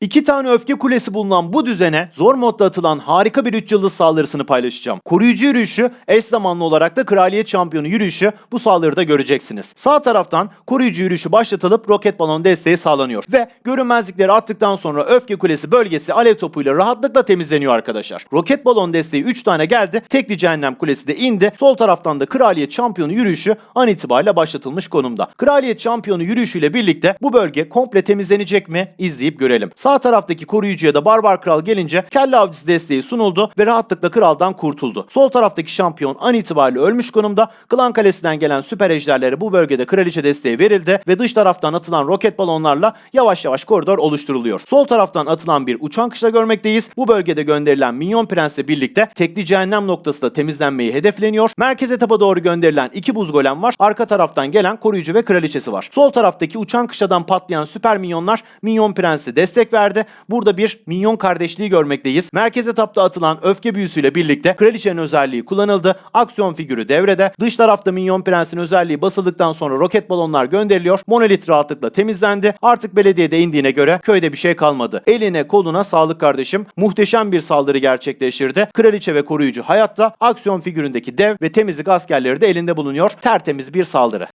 İki tane öfke kulesi bulunan bu düzene zor modda atılan harika bir 3 yıldız saldırısını paylaşacağım. Koruyucu yürüyüşü eş zamanlı olarak da kraliyet şampiyonu yürüyüşü bu saldırıda göreceksiniz. Sağ taraftan koruyucu yürüyüşü başlatılıp roket balon desteği sağlanıyor. Ve görünmezlikleri attıktan sonra öfke kulesi bölgesi alev topuyla rahatlıkla temizleniyor arkadaşlar. Roket balon desteği 3 tane geldi. Tekli cehennem kulesi de indi. Sol taraftan da kraliyet şampiyonu yürüyüşü an itibariyle başlatılmış konumda. Kraliyet şampiyonu yürüyüşüyle birlikte bu bölge komple temizlenecek mi izleyip görelim. Sağ taraftaki koruyucuya da barbar kral gelince kelle avcısı desteği sunuldu ve rahatlıkla kraldan kurtuldu. Sol taraftaki şampiyon an itibariyle ölmüş konumda. Klan kalesinden gelen süper ejderlere bu bölgede kraliçe desteği verildi ve dış taraftan atılan roket balonlarla yavaş yavaş koridor oluşturuluyor. Sol taraftan atılan bir uçan kışla görmekteyiz. Bu bölgede gönderilen minyon prensle birlikte tekli cehennem noktası da temizlenmeyi hedefleniyor. Merkez etapa doğru gönderilen iki buz golem var. Arka taraftan gelen koruyucu ve kraliçesi var. Sol taraftaki uçan kışladan patlayan süper minyonlar minyon prense destek verdi. Burada bir minyon kardeşliği görmekteyiz. Merkez etapta atılan öfke büyüsüyle birlikte kraliçenin özelliği kullanıldı. Aksiyon figürü devrede. Dış tarafta minyon prensin özelliği basıldıktan sonra roket balonlar gönderiliyor. Monolit rahatlıkla temizlendi. Artık belediyede indiğine göre köyde bir şey kalmadı. Eline koluna sağlık kardeşim. Muhteşem bir saldırı gerçekleştirdi. Kraliçe ve koruyucu hayatta. Aksiyon figüründeki dev ve temizlik askerleri de elinde bulunuyor. Tertemiz bir saldırı.